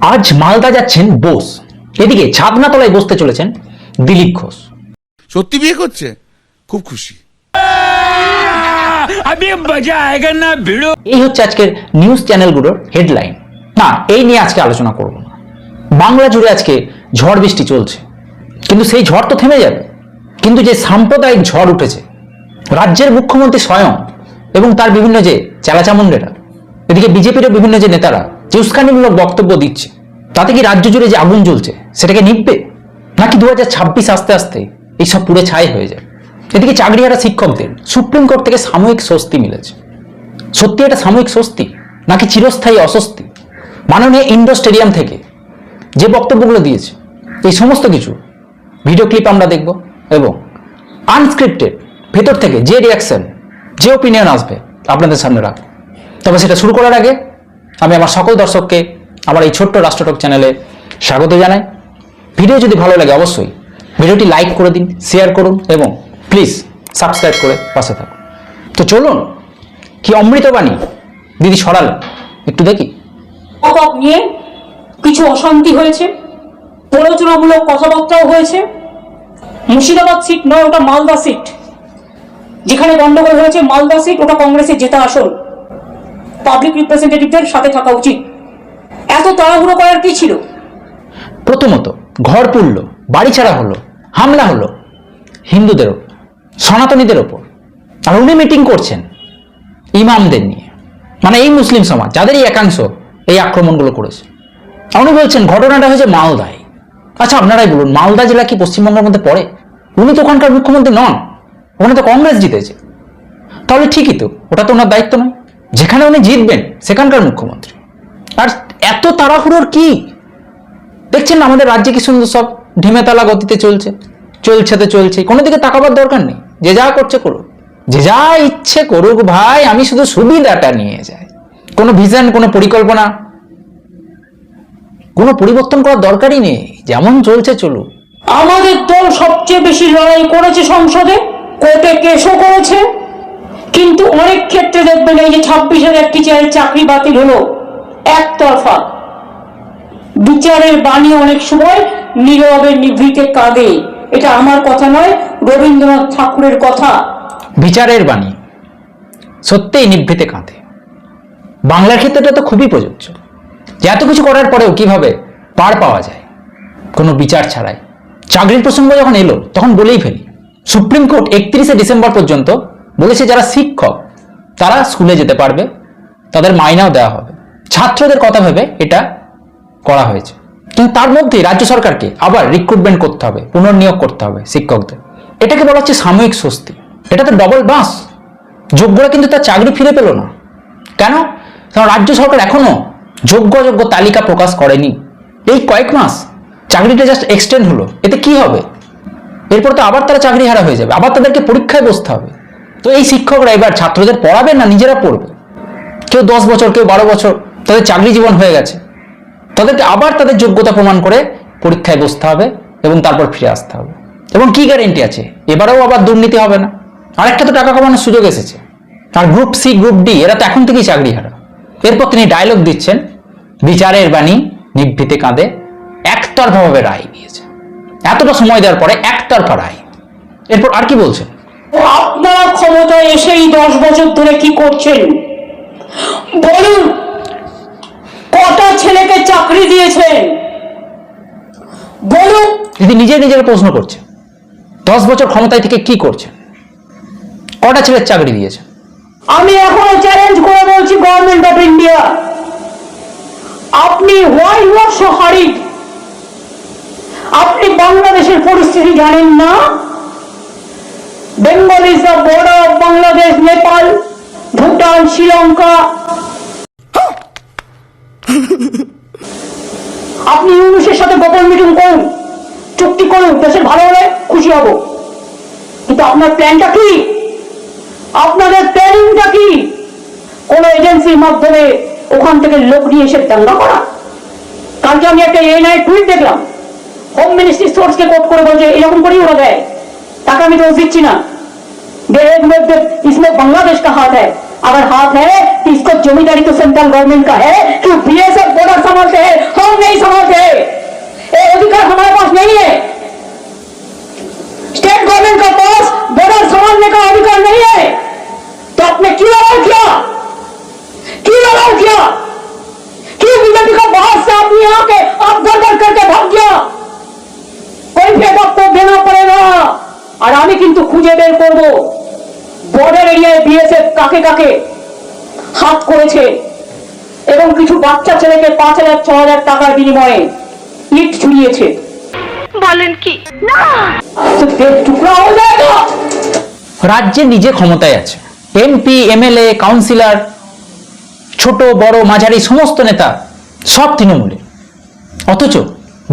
আজ মালদা যাচ্ছেন বোস। এদিকে ছাদনাতলায় বসতে চলেছেন দিলীপ ঘোষ। সত্যি বিয়ে করছে? খুব খুশি। এই হচ্ছে আজকের নিউজ চ্যানেলগুলোর হেডলাইন। না এই নিয়ে আজকে আলোচনা করব না। বাংলা জুড়ে আজকে ঝড় বৃষ্টি চলছে। কিন্তু সেই ঝড় তো থেমে যাবে। কিন্তু যে সাম্প্রদায়িক ঝড় উঠেছে রাজ্যের মুখ্যমন্ত্রী স্বয়ং এবং তার বিভিন্ন যে চেলাচামুন্ডেরা এদিকে বিজেপিরও বিভিন্ন যে নেতারা যে উস্কানিমূলক বক্তব্য দিচ্ছে। তাতে কি রাজ্য জুড়ে যে আগুন জ্বলছে, সেটাকে নিববে নাকি দু হাজার ছাব্বিশ আস্তে আস্তে এইসব পুড়ে ছাই হয়ে যায় এদিকে চাকরি চাকরিহারা শিক্ষকদের সুপ্রিম কোর্ট থেকে সাময়িক স্বস্তি মিলেছে। সত্যি এটা সাময়িক স্বস্তি, নাকি চিরস্থায়ী অস্বস্তি? মাননীয় ইন্ডোর স্টেডিয়াম থেকে যে বক্তব্যগুলো দিয়েছে, এই সমস্ত কিছু ভিডিও ক্লিপ আমরা দেখব এবং আনস্ক্রিপ্টেড ভেতর থেকে যে রিয়াকশন, যে ওপিনিয়ন আসবে আপনাদের সামনে রাখব। তবে সেটা শুরু করার আগে আমি আমার সকল দর্শককে আমার এই ছোট্ট রাষ্ট্রটক চ্যানেলে স্বাগত জানাই। ভিডিও যদি ভালো লাগে অবশ্যই ভিডিওটি লাইক করে দিন শেয়ার করুন এবং প্লিজ সাবস্ক্রাইব করে পাশে থাকুন। তো চলুন, কি অমৃতবাণী দিদি সরালেন একটু দেখি। নিয়ে কিছু অশান্তি হয়েছে, প্ররোচনামূলক কথাবার্তাও হয়েছে। মুর্শিদাবাদ সিট নয়, ওটা মালদা সিট। যেখানে গন্ডগোল হয়েছে, মালদা সিট, ওটা কংগ্রেসের জেতা আসন পাবলিক রিপ্রেজেন্টেটিভদের সাথে থাকা উচিত। এত তাড়াহুড়ো করার কি ছিল? প্রথমত, ঘর পুড়ল, বাড়ি ছাড়া হলো, হামলা হলো, হিন্দুদের ওপর, সনাতনীদের ওপর। আর উনি মিটিং করছেন, ইমামদের নিয়ে। মানে এই মুসলিম সমাজ, যাদেরই একাংশ এই আক্রমণগুলো করেছে। উনি বলছেন, ঘটনাটা হয়েছে মালদায়। আচ্ছা আপনারাই বলুন, মালদা জেলা কি পশ্চিমবঙ্গের মধ্যে পড়ে? উনি তো ওখানকার মুখ্যমন্ত্রী নন, ওখানে তো কংগ্রেস জিতেছে। তাহলে ঠিকই তো, ওটা তো ওনার দায়িত্ব নয়। যেখানে উনি জিতবেন, সেখানকার মুখ্যমন্ত্রী। আর এত তাড়াহুড়োর কি? দেখছেন আমাদের রাজ্যে কি সুন্দর সব ঢিমেতালা গতিতে চলছে? চলছে তো চলছে কোনো দিকে তাকাবার দরকার নেই। যে যা করছে করুক। যে যা ইচ্ছে করুক ভাই, আমি শুধু সুবিধাটা নিয়ে যাই। কোনো ভিশন কোনো পরিকল্পনা। কোনো পরিবর্তন করার দরকারই নেই। যেমন চলছে চলুক। আমাদের দল সবচেয়ে বেশি লড়াই করেছে সংসদে। কোর্টে কেসও করেছে। কিন্তু অনেক ক্ষেত্রে দেখবেন এই যে ছাব্বিশ হাজার টিচারের চাকরি বাতিল হলো একতরফা। বিচারের বাণী অনেক সময় নীরবে নিভৃতে কাঁদে। এটা আমার কথা নয়, রবীন্দ্রনাথ ঠাকুরের কথা। বিচারের বাণী সত্যিই নিভৃতে কাঁদে। বাংলার ক্ষেত্রেটা তো খুবই প্রযোজ্য। যে এত কিছু করার পরেও কীভাবে পার পাওয়া যায়? কোনো বিচার ছাড়াই। চাকরির প্রসঙ্গ যখন এলো, তখন বলেই ফেলি, সুপ্রিম কোর্ট একত্রিশে ডিসেম্বর পর্যন্ত বলেছে যারা শিক্ষক, তারা স্কুলে যেতে পারবে, তাদের মাইনাও দেওয়া হবে। ছাত্রদের কথা ভেবে এটা করা হয়েছে। কিন্তু তার মধ্যেই রাজ্য সরকারকে আবার রিক্রুটমেন্ট করতে হবে, পুনর্নিয়োগ করতে হবে শিক্ষকদের। এটাকে বলা হচ্ছে সাময়িক স্বস্তি। এটা তো ডবল বাস যোগ্যরা কিন্তু তার চাকরি ফিরে পেল না। কেন? কারণ রাজ্য সরকার এখনও যোগ্য যোগ্য তালিকা প্রকাশ করেনি। এই কয়েক মাস চাকরিটা জাস্ট এক্সটেন্ড হলো। এতে কি হবে? এরপর তো আবার তারা চাকরি হারা হয়ে যাবে। আবার তাদেরকে পরীক্ষায় বসতে হবে। তো এই শিক্ষকরা এবার ছাত্রদের পড়াবে না, নিজেরা পড়বে। কেউ দশ বছর, কেউ বারো বছর, তাদের চাকরি জীবন হয়ে গেছে। তাদেরকে আবার তাদের যোগ্যতা প্রমাণ করে পরীক্ষায় বসতে হবে এবং তারপর ফিরে আসতে হবে। এবং কি গ্যারেন্টি আছে? এবারেও আবার দুর্নীতি হবে না। আরেকটা তো টাকা কামানোর সুযোগ এসেছে। আর গ্রুপ সি গ্রুপ ডি এরা তো এখন থেকেই চাকরি হারা এরপর তিনি ডায়লগ দিচ্ছেন, বিচারের বাণী নিভৃতে কাঁধে একতরফাভাবে রায় দিয়েছে এতটা সময় দেওয়ার পরে একতরফা রায়। এরপর আর কি বলছেন? আপনারা ক্ষমতায় এসেই দশ বছর ধরে কি করছেন? বলুন কটা ছেলেকে চাকরি দিয়েছেন? বলুন। দিদি নিজে নিজের প্রশ্ন করছে। দশ বছর ক্ষমতায় থেকে কি করছে? কটা ছেলের চাকরি দিয়েছে? আমি এখনও চ্যালেঞ্জ করে বলছি গভর্নমেন্ট অফ ইন্ডিয়া আপনি হোয়াই আর সো হারিড আপনি বাংলাদেশের পরিস্থিতি জানেন না? Bengal is the border of Bangladesh Nepal Bhutan Sri Lanka আপনি ইউনুসের সাথে গোপন মিটিং করুন, চুক্তি করুন, দেশের ভালো হলে খুশি হব। কিন্তু আপনার প্ল্যানটা কি? আপনাদের প্ল্যানিংটা কি? কোন এজেন্সির মাধ্যমে ওখান থেকে লোক নিয়ে এসে দাঙ্গা করা? কালকে আমি একটা এনআই টুইট দেখলাম। হোম মিনিস্ট্রি সোর্সকে কোট করে বলছে, এরকম করেই ওরা দেয়। টাকা আমি দোষ দিচ্ছি না दहेज में इसमें बांग्लादेश का हाथ है। अगर हाथ है तो इसको जमींदारी तो सेंट्रल गवर्नमेंट का है कि बीएसएफ बॉर्डर संभालते हैं। हम नहीं संभालते ये अधिकार हमारे पास नहीं है। स्टेट गवर्नमेंट का पास बॉर्डर संभालने का अधिकार नहीं है। तो आपने क्यों अलाउ किया? क्यों अलाउ किया? क्यों बीजेपी का बाहर से आप यहाँ के आप गड़बड़ करके भाग गया? कोई फेद आपको देना पड़ेगा। আর किंतु खुजे बेर कर दो। বর্ডার এরিয়ায় বিএসএফ কাকে কাকে হাত করেছে এবং কিছু বাচ্চা ছেলেকে পাঁচ হাজার ছ হাজার টাকার বিনিময়ে ইট ছুড়িয়েছে। বলেন কি? রাজ্যে নিজে ক্ষমতায় আছে। এমপি এমএলএ কাউন্সিলর ছোট বড় মাঝারি সমস্ত নেতা সব তৃণমূলে। অথচ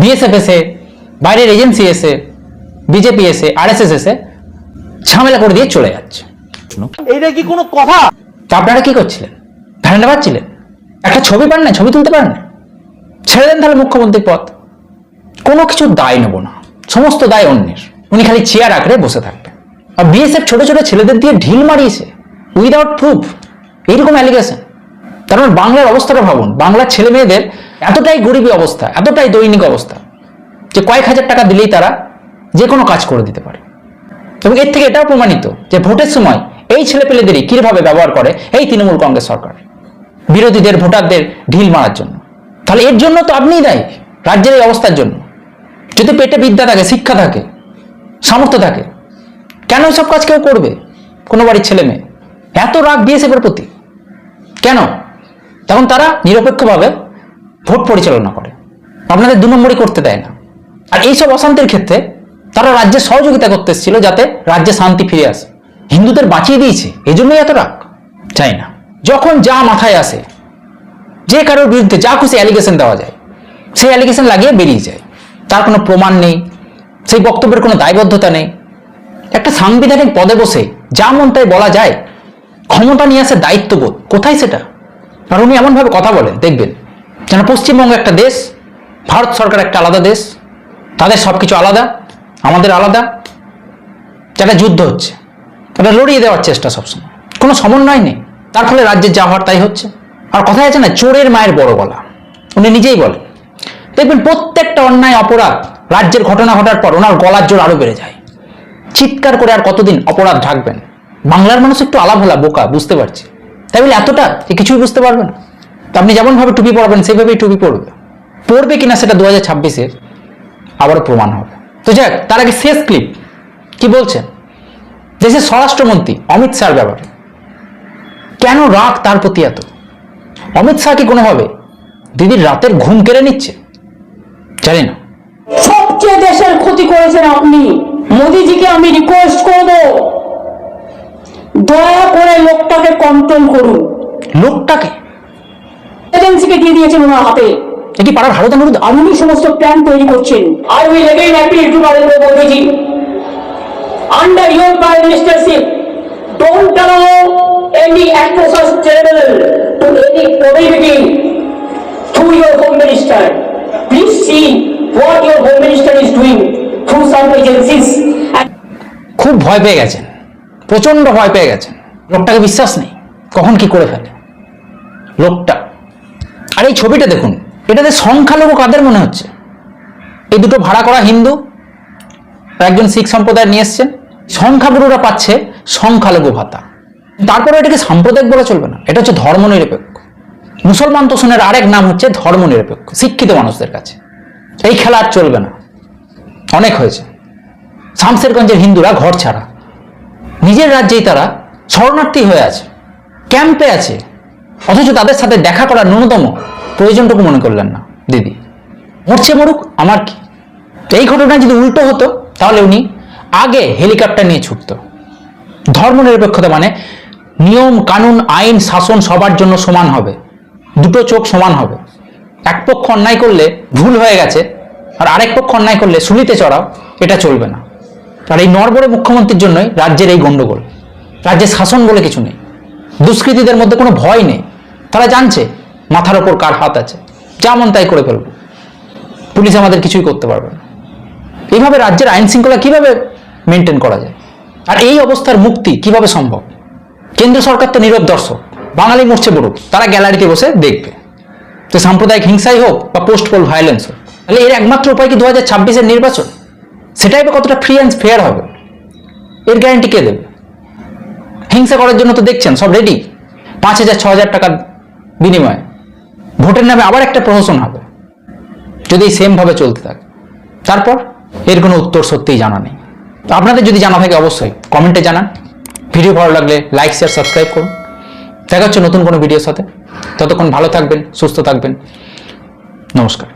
বিএসএফ এসে বাইরের এজেন্সি এসে বিজেপি এসে আরএসএস এসে ঝামেলা করে দিয়ে চলে যাচ্ছে। এইটা কি কোনো কথা? তা আপনারা কি করছিলেন? পাচ্ছিলেন একটা ছবি পান না ছবি তুলতে পারেন না ছেড়ে দেন তাহলে মুখ্যমন্ত্রীর পদ। কোনো কিছু দায় নেব না। সমস্ত দায় অন্যের। উনি খালি চেয়ার আঁকড়ে বসে থাকবেন। আর বিএসএফ ছোট ছোট ছেলেদের দিয়ে ঢিল মারিয়েছে। উইদাউট প্রুফ এইরকম অ্যালিগেশন তার মানে বাংলার অবস্থাটা ভাবুন। বাংলার ছেলে মেয়েদের এতটাই গরিবী অবস্থা এতটাই দৈনিক অবস্থা যে কয়েক হাজার টাকা দিলেই তারা যে কোনো কাজ করে দিতে পারে। এবং এর থেকে এটাও প্রমাণিত যে ভোটের সময় এই ছেলেপেলেদেরই কীভাবে ব্যবহার করে? এই তৃণমূল কংগ্রেস সরকার। বিরোধীদের, ভোটারদের ঢিল মারার জন্য। তাহলে এর জন্য তো আপনিই দায়ী, রাজ্যের এই অবস্থার জন্য। যদি পেটে বিদ্যা থাকে, শিক্ষা থাকে, সামর্থ্য থাকে, কেন সব কাজ কেউ করবে? কোনো বাড়ির ছেলে মেয়ে। এত রাগ বিএসএফের প্রতি। কেন? তখন তারা নিরপেক্ষভাবে ভোট পরিচালনা করে। আপনাদের দু নম্বরই করতে দেয় না। আর এইসব অশান্তির ক্ষেত্রে তারা রাজ্যে সহযোগিতা করতে এসেছিল যাতে রাজ্যে শান্তি ফিরে আসে। হিন্দুদের বাঁচিয়ে দিয়েছে এই জন্যই এত রাগ। চাই না। যখন যা মাথায় আসে, যে কারোর বিরুদ্ধে যা খুশি অ্যালিগেশন দেওয়া যায়, সেই অ্যালিগেশন লাগিয়ে বেরিয়ে যায়। তার কোনো প্রমাণ নেই, সেই বক্তব্যের কোনো দায়বদ্ধতা নেই। একটা সাংবিধানিক পদে বসে যা মন তাই বলা যায়, ক্ষমতা নিয়ে আসে দায়িত্ববোধ। কোথায় সেটা? আর উনি এমনভাবে কথা বলেন, দেখবেন। যেন পশ্চিমবঙ্গ একটা দেশ, ভারত সরকার একটা আলাদা দেশ, তাদের সব কিছু আলাদা, আমাদের আলাদা। যেটা যুদ্ধ হচ্ছে এটা লড়িয়ে দেওয়ার চেষ্টা সবসময়। কোনো সমন্বয় নেই। তার ফলে রাজ্যের যা হওয়ার তাই হচ্ছে। আর কথায় আছে না, চোরের মায়ের বড় গলা। উনি নিজেই বলেন। দেখবেন প্রত্যেকটা অন্যায় অপরাধ রাজ্যের ঘটনা ঘটার পর ওনার গলার জোর আরও বেড়ে যায়। চিৎকার করে আর কতদিন অপরাধ ঢাকবেন? বাংলার মানুষ একটু আলাভোলা বোকা, বুঝতে পারছি। তাই বলে এতটা? যে কিছুই বুঝতে পারবেন তো আপনি যেমনভাবে টুপি পরবেন, সেইভাবেই টুপি পরবে। পড়বে কিনা সেটা দু হাজার ছাব্বিশের আবারও প্রমাণ হবে। তো যাক, তার আগে শেষ ক্লিপ কি বলছেন? দেশের স্বরাষ্ট্রমন্ত্রী অমিত শাহর ব্যাপারে কেন রাগ তার প্রতি এত? অমিত শাহ কি কোনোভাবে দিদির রাতের ঘুম কেড়ে নিচ্ছে? জানি না। সবচেয়ে দেশের ক্ষতি করেছেন আপনি। মোদিজিকে আমি রিকোয়েস্ট করব। দয়া করে লোকটাকে কন্ট্রোল করুন। লোকটাকে? এজেন্সিকে দিয়ে দিয়েছেন ওনার হাতে। এটি পাড়ার ভারত আর সমস্ত প্ল্যান তৈরি করছেন। আর will again appeal to Narendra Modiji under your prime ministership don't allow any atrocious terrible to any community through your home minister. Please see what your home minister is doing through some agencies খুব ভয় পেয়ে গেছেন প্রচণ্ড ভয় পেয়ে গেছেন লোকটাকে বিশ্বাস নেই কখন কি করে ফেলে লোকটা আর এই ছবিটা দেখুন এটাতে সংখ্যালঘু কাদের মনে হচ্ছে এই দুটো ভাড়া করা হিন্দু একজন শিখ সম্প্রদায় নিয়ে এসছেন, সংখ্যাগুরুরা পাচ্ছে সংখ্যালঘু ভাতা। তারপরে এটাকে সাম্প্রদায়িক বলা চলবে না, এটা হচ্ছে ধর্মনিরপেক্ষ। মুসলমান তোষণের আরেক নাম হচ্ছে ধর্মনিরপেক্ষ, শিক্ষিত মানুষদের কাছে। এই খেলা আর চলবে না। অনেক হয়েছে। শামসেরগঞ্জের হিন্দুরা ঘর ছাড়া। নিজের রাজ্যেই তারা শরণার্থী হয়ে আছে, ক্যাম্পে আছে। অথচ তাদের সাথে দেখা করার ন্যূনতম প্রয়োজনটুকু মনে করলেন না, দিদি। মরছে মরুক, আমার কি? এই ঘটনা যদি উল্টো হতো তাহলে উনি আগে হেলিকপ্টার নিয়ে ছুটত। ধর্মনিরপেক্ষতা মানে নিয়ম, কানুন, আইন, শাসন সবার জন্য সমান হবে। দুটো চোখ সমান হবে। এক পক্ষ অন্যায় করলে ভুল হয়ে গেছে, আর আরেক পক্ষ অন্যায় করলে সুলিতে চড়াও, এটা চলবে না। আর এই নরবরে মুখ্যমন্ত্রীর জন্যই রাজ্যের এই গন্ডগোল। রাজ্যের শাসন বলে কিছু নেই। দুষ্কৃতীদের মধ্যে কোনো ভয় নেই। তারা জানছে মাথার ওপর কার হাত আছে। যেমন তাই করে ফেলব। পুলিশ আমাদের কিছুই করতে পারবে না। এইভাবে রাজ্যের আইন শৃঙ্খলা কীভাবে মেনটেন করা যায়? আর এই অবস্থার মুক্তি কীভাবে সম্ভব? কেন্দ্র সরকার তো নীরব দর্শক। বাঙালি মরছে বড়ুক, তারা গ্যালারিতে বসে দেখবে। তো সাম্প্রদায়িক হিংসাই হোক বা পোস্ট পোল ভায়োলেন্স হোক, তাহলে এর একমাত্র উপায় কি দু হাজার ছাব্বিশের নির্বাচন? সেটাই বা কতটা ফ্রি অ্যান্ড ফেয়ার হবে? এর গ্যারান্টি কে দেবে? হিংসা করার জন্য তো দেখছেন, সব রেডি পাঁচ হাজার ছ হাজার টাকার বিনিময়ে। ভোটের নামে আবার একটা প্রহসন হবে। যদি সেম ভাবে চলতে থাকে। তারপর? এর কোনো উত্তর সত্যিই জানা নেই। আপনাদের যদি জানা থাকে অবশ্যই কমেন্টে জানান। ভিডিও ভালো লাগলে লাইক শেয়ার সাবস্ক্রাইব করুন। দেখা হচ্ছে নতুন কোনো ভিডিওর সাথে। ততক্ষণ ভালো থাকবেন, সুস্থ থাকবেন। নমস্কার।